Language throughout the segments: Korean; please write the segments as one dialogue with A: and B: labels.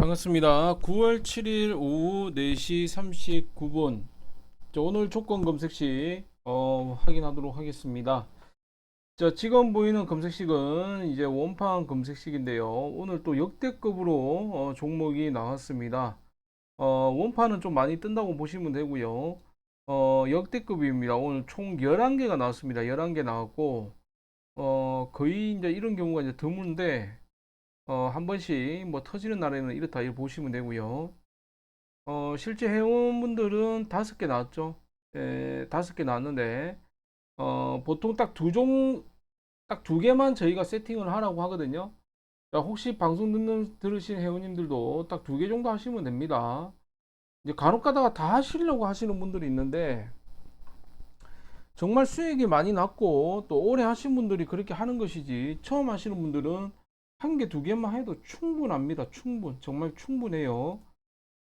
A: 반갑습니다. 9월 7일 오후 4시 39분. 자, 오늘 조건 검색식 어, 확인하도록 하겠습니다. 자, 지금 보이는 검색식은 이제 원판 검색식인데요. 오늘 또 역대급으로 어, 종목이 나왔습니다. 어, 원판은 좀 많이 뜬다고 보시면 되고요. 어, 역대급입니다. 오늘 총 11개가 나왔습니다. 11개 나왔고, 어, 거의 이제 이런 경우가 이제 드문데, 어, 한 번씩 뭐 터지는 날에는 이렇다 이렇게 보시면 되고요. 어, 실제 회원분들은 다섯 개 나왔죠. 예, 다섯 개 나왔는데, 어, 보통 딱 두 종, 딱 두 개만 저희가 세팅을 하라고 하거든요. 자, 혹시 방송 듣는, 들으신 회원님들도 딱 두 개 정도 하시면 됩니다. 이제 간혹 가다가 다 하시려고 하시는 분들이 있는데, 정말 수익이 많이 났고, 또 오래 하신 분들이 그렇게 하는 것이지, 처음 하시는 분들은 한 개, 두 개만 해도 충분합니다. 충분. 정말 충분해요.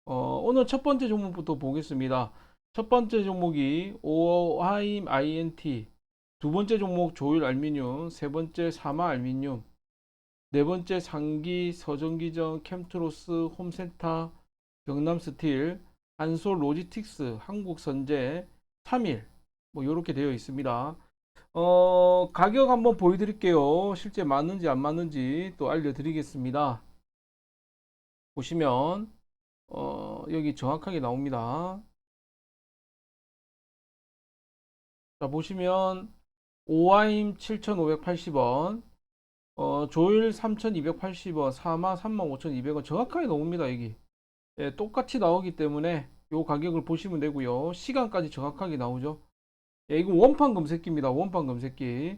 A: 어, 오늘 첫 번째 종목부터 보겠습니다. 첫 번째 종목이 오하임 INT, 두 번째 종목 조일 알미늄, 세 번째 사마 알미늄, 네 번째 상기 서정기전 캠트로스 홈센터 경남 스틸 한솔 로지틱스 한국선제 3일 뭐 이렇게 되어 있습니다. 어, 가격 한번 보여드릴게요. 실제 맞는지 안 맞는지 또 알려드리겠습니다. 보시면, 어, 여기 정확하게 나옵니다. 자, 보시면, 오하임 7,580원, 어, 조일 3,280원, 사마 35,200원 정확하게 나옵니다, 여기. 예, 똑같이 나오기 때문에 요 가격을 보시면 되고요. 시간까지 정확하게 나오죠. 예, 이거 원판 검색기입니다. 원판 검색기.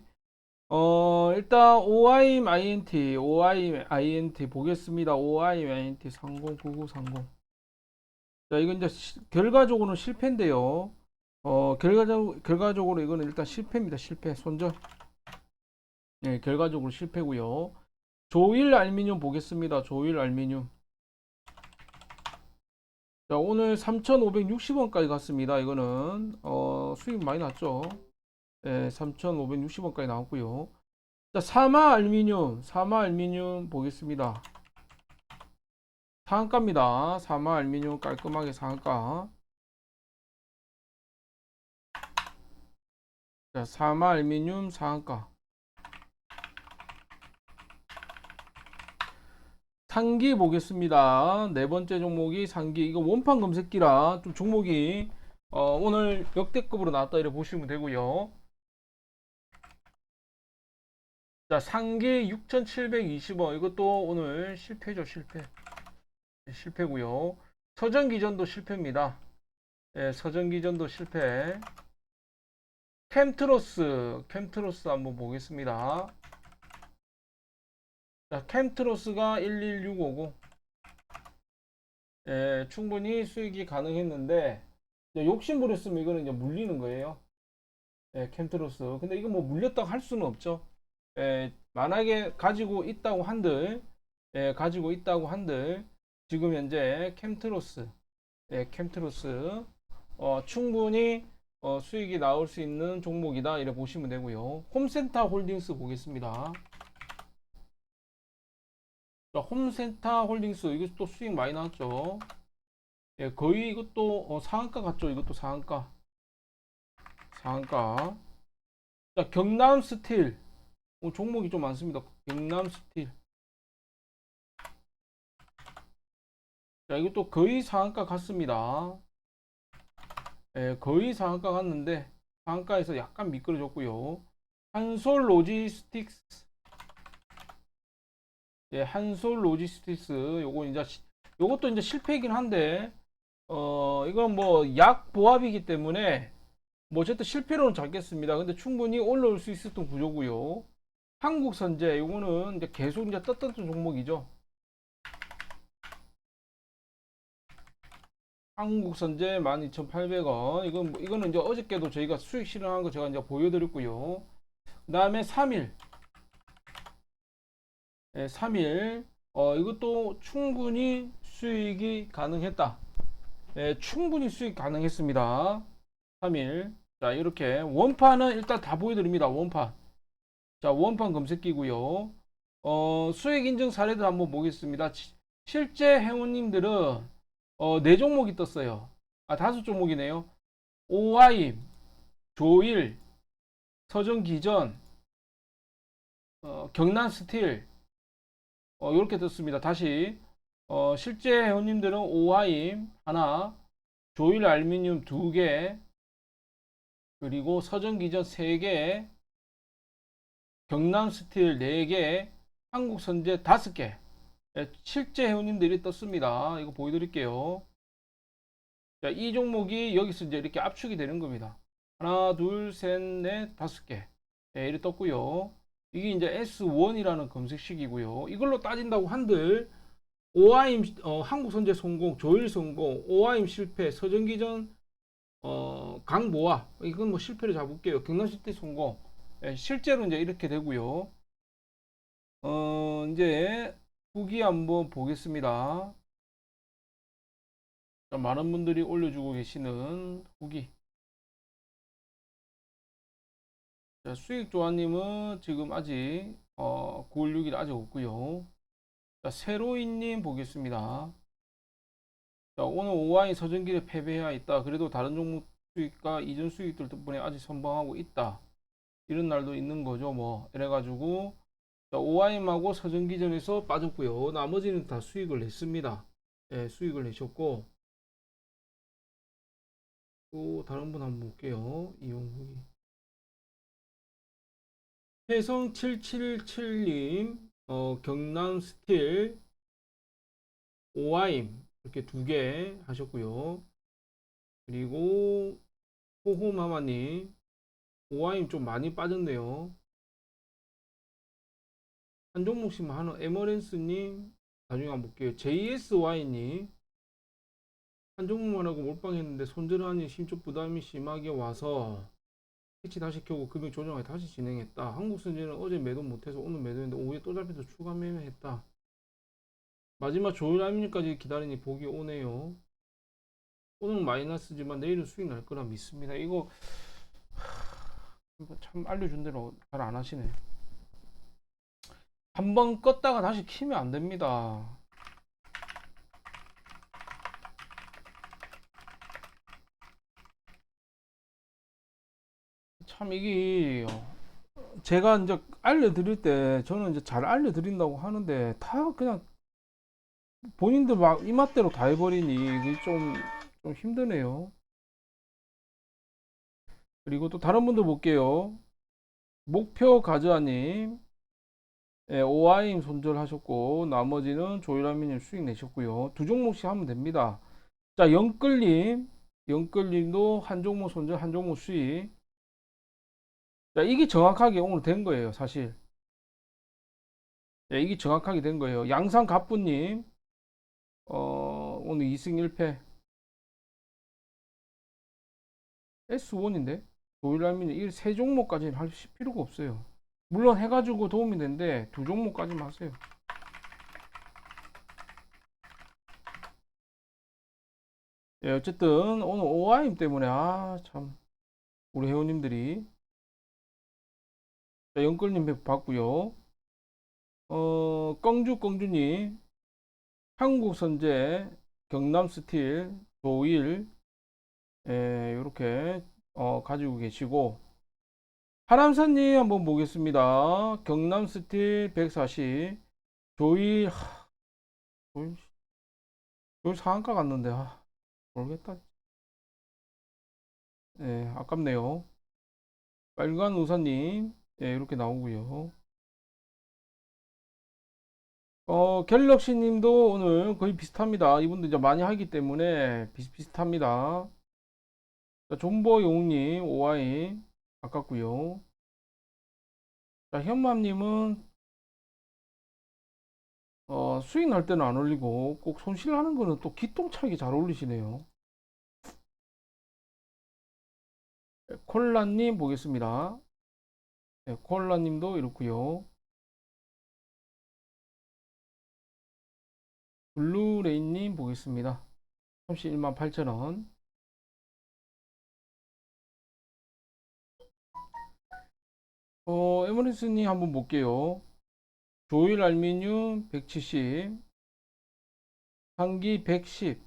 A: 어, 일단 OIM INT, OIM INT 보겠습니다. OIM INT 309930. 자, 이건 이제 시- 결과적으로는 실패인데요. 어, 결과적, 결과적으로 이거는 일단 실패입니다. 실패. 손절. 예, 결과적으로 실패고요. 조일 알미늄 보겠습니다. 조일 알미늄. 자, 오늘 3,560원까지 갔습니다. 이거는, 어, 수익 많이 났죠. 예, 3,560원까지 나왔고요. 자, 사마 알미늄, 사마 알미늄 보겠습니다. 상한가입니다. 사마 알미늄 깔끔하게 상한가. 자, 사마 알미늄 상한가. 상기 보겠습니다. 네 번째 종목이 상기. 이거 원판 검색기라 좀 종목이 어, 오늘 역대급으로 나왔다 이렇게 보시면 되고요. 자, 상기 6,720원. 이것도 오늘 실패죠, 실패. 실패고요. 서전 기전도 실패입니다. 예, 서전 기전도 실패. 캠트로스, 캠트로스 한번 보겠습니다. 자, 캠트로스가 11650. 예, 충분히 수익이 가능했는데, 욕심 부렸으면 이거는 이제 물리는 거예요. 예, 캠트로스. 근데 이거 뭐 물렸다고 할 수는 없죠. 예, 만약에 가지고 있다고 한들, 예, 가지고 있다고 한들, 지금 현재 캠트로스, 예, 캠트로스, 어, 충분히 어, 수익이 나올 수 있는 종목이다. 이렇게 보시면 되고요. 홈센터 홀딩스 보겠습니다. 자, 홈센터 홀딩스 또 수익 많이 나왔죠. 예, 거의 이것도 어, 상한가 같죠. 이것도 상한가. 상한가. 자, 경남 스틸. 어, 종목이 좀 많습니다. 경남 스틸. 자, 이것도 거의 상한가 같습니다. 예, 거의 상한가 같는데 상한가에서 약간 미끄러졌고요. 한솔 로지스틱스. 예, 한솔 로지스틱스. 요거 이제 시- 요것도 이제 실패이긴 한데 어, 이건 뭐 약 보합이기 때문에 뭐 어쨌든 실패로는 잡겠습니다. 근데 충분히 올라올 수 있었던 구조고요. 한국 선제 이거는 이제 계속 이제 떴던 종목이죠. 한국 선제 12,800원. 이건 뭐- 이거는 이제 어저께도 저희가 수익 실현한 거 제가 이제 보여드렸고요. 그다음에 3일. 예, 3일. 어, 이것도 충분히 수익이 가능했다. 예, 충분히 수익 가능했습니다. 3일. 자, 이렇게 원판은 일단 다 보여드립니다. 원판. 자, 원판 검색기고요. 어, 수익 인증 사례들 한번 보겠습니다. 실제 회원님들은 어, 네 종목이 떴어요. 아, 다섯 종목이네요. 오하임, 조일, 서정기전, 어, 경남스틸, 어, 이렇게 떴습니다. 다시, 어, 실제 회원님들은 오하임 하나, 조일 알루미늄 두 개, 그리고 서정기전 세 개, 경남 스틸 네 개, 한국 선제 다섯 개. 예, 실제 회원님들이 떴습니다. 이거 보여드릴게요. 자, 이 종목이 여기서 이제 이렇게 압축이 되는 겁니다. 하나, 둘, 셋, 넷, 다섯 개. 예, 이렇게 떴고요. 이게 이제 S1이라는 검색식이고요. 이걸로 따진다고 한들 오하임 어, 한국선제 성공, 조일 성공, 오하임 실패, 서정기전 어, 강보아 이건 뭐 실패를 잡을게요. 경남시티 성공. 예, 실제로 이제 이렇게 되고요. 어, 이제 후기 한번 보겠습니다. 자, 많은 분들이 올려주고 계시는 후기. 자, 수익 조아님은 지금 아직 어, 9월 6일 아직 없고요. 자, 세로이님 보겠습니다. 자, 오늘 오하이 서전기를 패배해야 있다. 그래도 다른 종목 수익과 이전 수익들 덕분에 아직 선방하고 있다. 이런 날도 있는 거죠. 뭐 이래가지고 자, 오하임하고 서전기전에서 빠졌고요. 나머지는 다 수익을 냈습니다. 예, 수익을 내셨고 또 다른 분 한번 볼게요. 이용국이 해성 777님 어, 경남 스틸 오하임 이렇게 두 개 하셨고요. 그리고 호호마마님 오하임 좀 많이 빠졌네요. 한 종목씩만 하는 에머랜스님 나중에 한번 볼게요. JSY님 한 종목만 하고 몰빵했는데 손절하니 심적 부담이 심하게 와서 패치 다시 켜고 금액 조정하여 다시 진행했다. 한국선제는 어제 매도 못해서 오늘 매도했는데 오후에 또 잡혀서 추가 매매했다. 마지막 조일 알미까지 기다리니 복이 오네요. 오늘 마이너스지만 내일은 수익 날 거라 믿습니다. 이거 하, 참 알려준 대로 잘 안 하시네. 한번 껐다가 다시 키면 안 됩니다. 참 이게 제가 이제 알려드릴 때 저는 이제 잘 알려드린다고 하는데 다 그냥 본인들 막 이맛대로 다 해버리니 이게 좀, 좀 힘드네요. 그리고 또 다른 분들 볼게요. 목표 가즈아님, 예, 오하임 손절하셨고, 나머지는 조일아미님 수익 내셨고요. 두 종목씩 하면 됩니다. 자, 영끌님, 영끌님도 한 종목 손절, 한 종목 수익. 자, 이게 정확하게 오늘 된 거예요, 사실. 예, 이게 정확하게 된 거예요. 양산 갑부님, 어, 오늘 2승 1패. S1인데? 조일알미는 이 세 종목까지는 할 필요가 없어요. 물론 해가지고 도움이 되는데 두 종목까지만 하세요. 예, 어쨌든 오늘 오하임 때문에 아 참 우리 회원님들이 자, 영끌님 봤고요. 어, 껑주 껑주님 한국선제 경남스틸 조일 예, 이렇게 어, 가지고 계시고 하람사님 한번 보겠습니다. 경남스틸 140 조일 하, 조일 조일 상한가 갔는데 아, 모르겠다. 예, 아깝네요. 빨간 우사님 예, 이렇게 나오고요. 어, 갤럭시 님도 오늘 거의 비슷합니다. 이분도 이제 많이 하기 때문에 비슷비슷합니다. 자, 존버 용 님, 오아이 아깝고요. 자, 현맘 님은 어, 수익 날 때는 안 올리고 꼭 손실 나는 거는 또 기똥차게 잘 올리시네요. 네, 콜라님 보겠습니다. 네, 콜라님도 이렇고요. 블루레인님 보겠습니다. 31만 8천원. 어, 에머리스님 한번 볼게요. 조일 알미늄 170. 상기 110,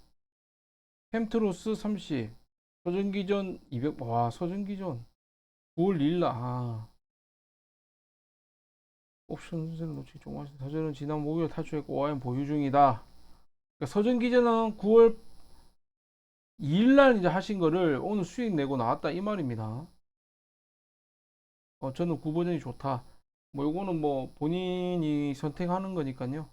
A: 햄트로스 30, 서전기전 200, 와, 서전기전 9월 2일 날, 아. 옵션 순서를 놓치기 종합시 서전은 지난 목요일 탈출했고 OIM 보유 중이다. 그러니까 서전기전은 9월 2일 날 이제 하신 거를 오늘 수익 내고 나왔다 이 말입니다. 어, 저는 9버전이 좋다. 뭐 요거는 뭐 본인이 선택하는 거니까요.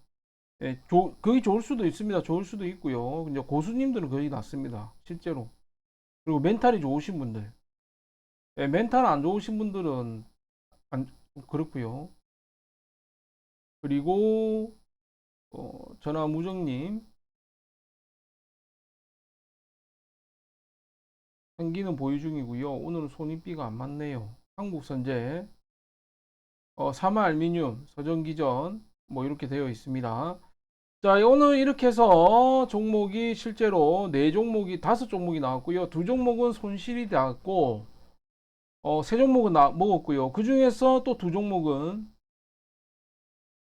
A: 예, 조, 거의 좋을 수도 있습니다. 좋을 수도 있고요. 이제 고수님들은 거의 낫습니다. 실제로. 그리고 멘탈이 좋으신 분들. 예, 멘탈 안 좋으신 분들은 안, 그렇고요. 그리고 어, 전화 무정님 han기는 보유 중이고요. 오늘은 손익비가 안 맞네요. 한국선제 어, 사마 알미늄 서전기전 뭐 이렇게 되어 있습니다. 자, 오늘 이렇게 해서 종목이 실제로 네 종목이 다섯 종목이 나왔고요. 두 종목은 손실이 나왔고 어, 세 종목은 나, 먹었고요. 그 중에서 또 두 종목은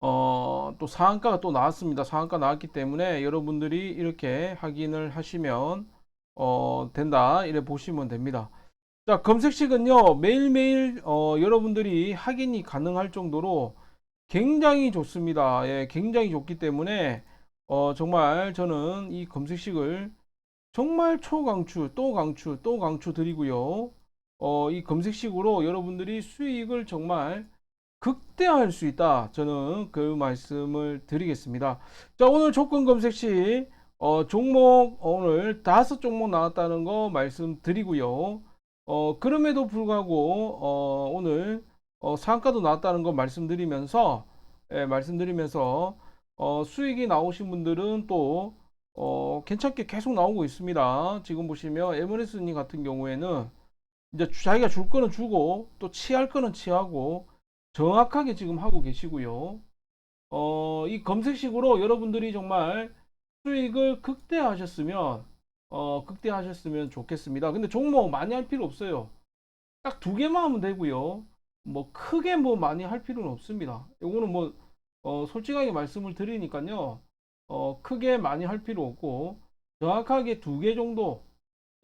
A: 어, 또 상한가가 또 나왔습니다. 상한가 나왔기 때문에 여러분들이 이렇게 확인을 하시면 어, 된다. 이래 보시면 됩니다. 자, 검색식은요, 매일매일, 어, 여러분들이 확인이 가능할 정도로 굉장히 좋습니다. 예, 굉장히 좋기 때문에, 어, 정말 저는 이 검색식을 정말 초강추, 또 강추, 또 강추 드리고요. 어, 이 검색식으로 여러분들이 수익을 정말 극대화할 수 있다. 저는 그 말씀을 드리겠습니다. 자, 오늘 조건 검색식, 어, 종목 오늘 다섯 종목 나왔다는 거 말씀드리고요. 어, 그럼에도 불구하고 어, 오늘 어, 상한가도 나왔다는 거 말씀드리면서 예, 말씀드리면서 어, 수익이 나오신 분들은 또 어, 괜찮게 계속 나오고 있습니다. 지금 보시면 에머리스님 같은 경우에는 이제 자기가 줄 거는 주고 또 취할 거는 취하고 정확하게 지금 하고 계시고요. 어, 이 검색식으로 여러분들이 정말 수익을 극대화하셨으면 어, 극대화하셨으면 좋겠습니다. 근데 종목 많이 할 필요 없어요. 딱 두 개만 하면 되고요. 뭐 크게 뭐 많이 할 필요는 없습니다. 이거는 뭐 어, 솔직하게 말씀을 드리니까요. 어, 크게 많이 할 필요 없고 정확하게 두 개 정도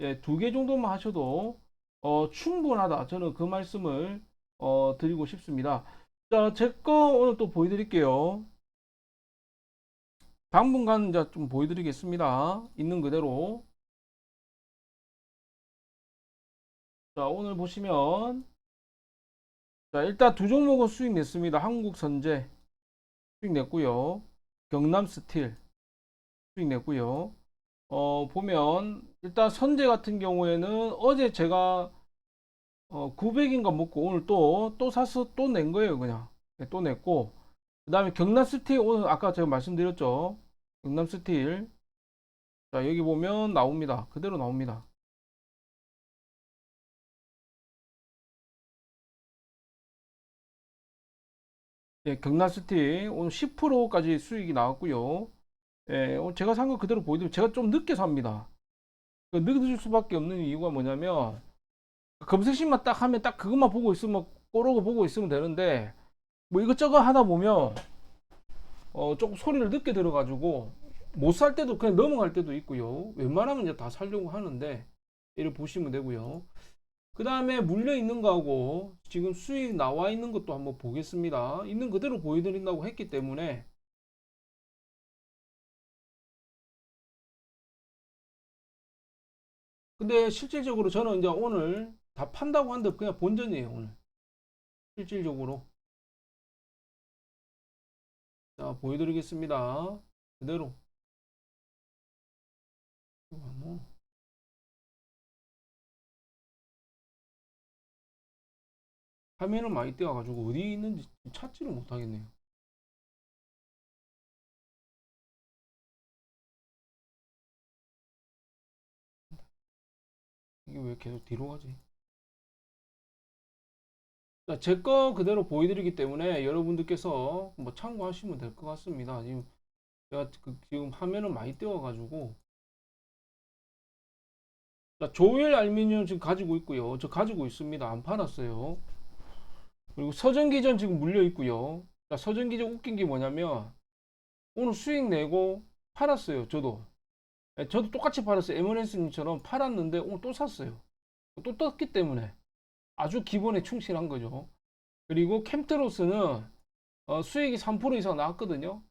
A: 예, 두 개 정도만 하셔도 어, 충분하다. 저는 그 말씀을 어, 드리고 싶습니다. 자, 제 거 오늘 또 보여드릴게요. 당분간 이제 좀 보여드리겠습니다. 있는 그대로. 자, 오늘 보시면, 자, 일단 두 종목은 수익 냈습니다. 한국선제 수익 냈고요. 경남스틸 수익 냈고요. 어, 보면, 일단 선제 같은 경우에는 어제 제가 어, 900인가 먹고 오늘 또, 또 사서 또 낸 거예요, 그냥. 네, 또 냈고. 그 다음에 경남스틸 오늘 아까 제가 말씀드렸죠. 경남스틸. 자, 여기 보면 나옵니다. 그대로 나옵니다. 예, 경남스틸 오늘 10%까지 수익이 나왔고요. 예, 제가 산 거 그대로 보여드리면 제가 좀 늦게 삽니다. 그 늦을 수밖에 없는 이유가 뭐냐면 검색식만 딱 하면 딱 그것만 보고 있으면 꼬르고 보고 있으면 되는데 뭐 이것저것 하다 보면 어 조금 소리를 늦게 들어가지고 못 살 때도 그냥 넘어갈 때도 있고요. 웬만하면 이제 다 살려고 하는데 이를 보시면 되고요. 그 다음에 물려 있는 거하고 지금 수익 나와 있는 것도 한번 보겠습니다. 있는 그대로 보여드린다고 했기 때문에 근데 실질적으로 저는 이제 오늘 다 판다고 하는데 그냥 본전이에요 오늘. 실질적으로. 자 보여드리겠습니다. 그대로. 뭐. 화면은 많이 띄어가지고 어디 있는지 찾지를 못하겠네요. 이게 왜 계속 뒤로 가지 제 거 그대로 보여드리기 때문에 여러분들께서 뭐 참고하시면 될 것 같습니다. 지금 제가 그 지금 화면을 많이 띄워가지고 자, 조일 알미늄 지금 가지고 있고요. 저 가지고 있습니다. 안 팔았어요. 그리고 서전기전 지금 물려 있고요. 자, 서전기전 웃긴 게 뭐냐면 오늘 수익 내고 팔았어요. 저도. 예, 저도 똑같이 팔았어요. 에머랜스님처럼 팔았는데 오늘 또 샀어요. 또 떴기 때문에 아주 기본에 충실한 거죠. 그리고 캠트로스는 어, 수익이 3% 이상 나왔거든요.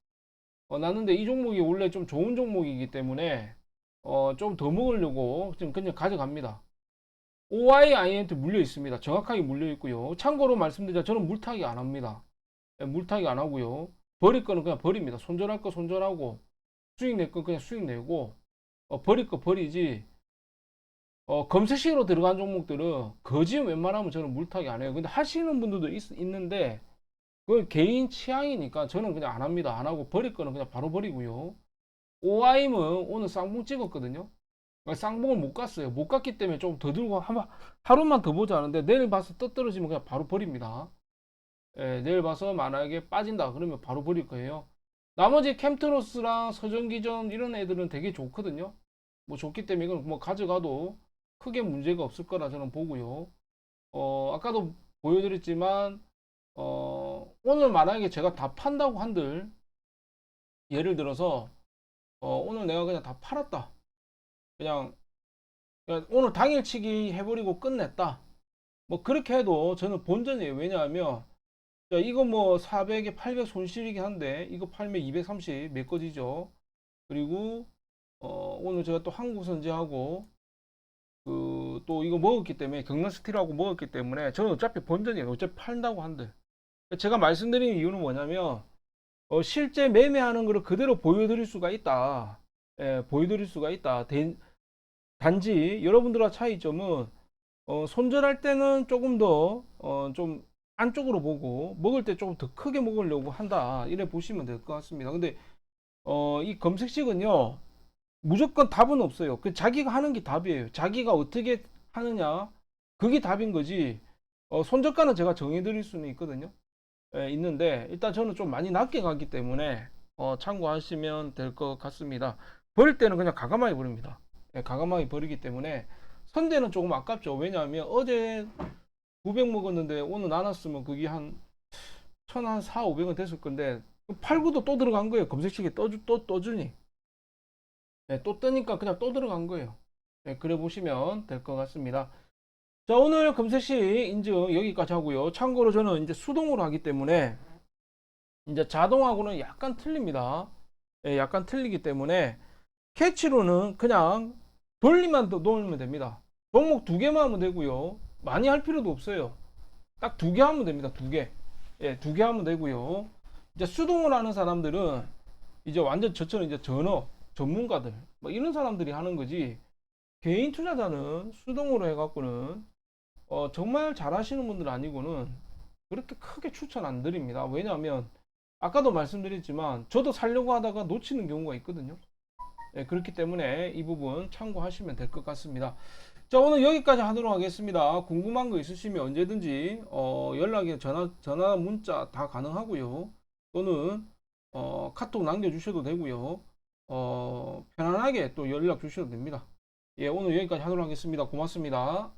A: 어, 났는데 이 종목이 원래 좀 좋은 종목이기 때문에 어, 좀 더 먹으려고 지금 그냥 가져갑니다. OII한테 물려 있습니다. 정확하게 물려 있고요. 참고로 말씀드리자 저는 물타기 안 합니다. 예, 물타기 안 하고요. 버릴 거는 그냥 버립니다. 손절할 거 손절하고 수익 낼 거 그냥 수익 내고 어, 버릴 거 버리지. 어, 검색식으로 들어간 종목들은 거지 웬만하면 저는 물타기 안 해요. 근데 하시는 분들도 있, 있는데 그 개인 취향이니까 저는 그냥 안 합니다. 안 하고 버릴 거는 그냥 바로 버리고요. OIM은 오늘 쌍봉 찍었거든요. 쌍봉을 못 갔어요. 못 갔기 때문에 좀더 들고 한, 하루만 더 보자 하는데 내일 봐서 떠 떨어지면 그냥 바로 버립니다. 예, 내일 봐서 만약에 빠진다 그러면 바로 버릴 거예요. 나머지 캠트로스랑 서전기전 이런 애들은 되게 좋거든요. 뭐 좋기 때문에 이건 뭐 가져가도 크게 문제가 없을 거라 저는 보고요. 어, 아까도 보여드렸지만 어, 오늘 만약에 제가 다 판다고 한들 예를 들어서 어, 오늘 내가 그냥 다 팔았다. 그냥, 그냥 오늘 당일치기 해버리고 끝냈다. 뭐 그렇게 해도 저는 본전이에요. 왜냐하면 자, 이거 뭐 400에 800 손실이긴 한데 이거 팔면 230 메꿔지죠. 그리고 어, 오늘 제가 또 한국선제하고 그 또 이거 먹었기 때문에 경남스틸하고 먹었기 때문에 저는 어차피 본전이에요. 어차피 판다고 한들. 제가 말씀드리는 이유는 뭐냐면 어, 실제 매매하는 거를 그대로 보여드릴 수가 있다. 예, 보여드릴 수가 있다. 된- 단지 여러분들과 차이점은 어, 손절할 때는 조금 더 어, 좀 안쪽으로 보고 먹을 때 조금 더 크게 먹으려고 한다. 이래 보시면 될 것 같습니다. 근데 어, 이 검색식은요. 무조건 답은 없어요. 그 자기가 하는 게 답이에요. 자기가 어떻게 하느냐 그게 답인 거지. 어, 손절가는 제가 정해드릴 수는 있거든요. 예, 있는데 일단 저는 좀 많이 낮게 가기 때문에 어, 참고하시면 될 것 같습니다. 버릴 때는 그냥 가감하게 버립니다. 예, 가감하게 버리기 때문에 선대는 조금 아깝죠. 왜냐하면 어제 900 먹었는데 오늘 나눴으면 그게 한 1,000한 4, 500원 됐을 건데 89도 또 들어간 거예요. 검색식에 떠주, 또 떠주니. 네, 또 뜨니까 그냥 또 들어간 거예요. 네, 그래 보시면 될 것 같습니다. 자, 오늘 검색식 인증 여기까지 하고요. 참고로 저는 이제 수동으로 하기 때문에 이제 자동하고는 약간 틀립니다. 예, 약간 틀리기 때문에 캐치로는 그냥 돌리만 더 놓으면 됩니다. 종목 두 개만 하면 되고요. 많이 할 필요도 없어요. 딱 두 개 하면 됩니다. 두 개. 예, 두 개 하면 되고요. 이제 수동을 하는 사람들은 이제 완전 저처럼 이제 전업 전문가들 뭐 이런 사람들이 하는 거지. 개인 투자자는 수동으로 해갖고는 어, 정말 잘하시는 분들 아니고는 그렇게 크게 추천 안 드립니다. 왜냐하면 아까도 말씀드렸지만 저도 살려고 하다가 놓치는 경우가 있거든요. 예, 그렇기 때문에 이 부분 참고하시면 될 것 같습니다. 자 오늘 여기까지 하도록 하겠습니다. 궁금한 거 있으시면 언제든지 어, 연락이 전화 전화 문자 다 가능하고요. 또는 어, 카톡 남겨주셔도 되고요. 어, 편안하게 또 연락 주셔도 됩니다. 예, 오늘 여기까지 하도록 하겠습니다. 고맙습니다.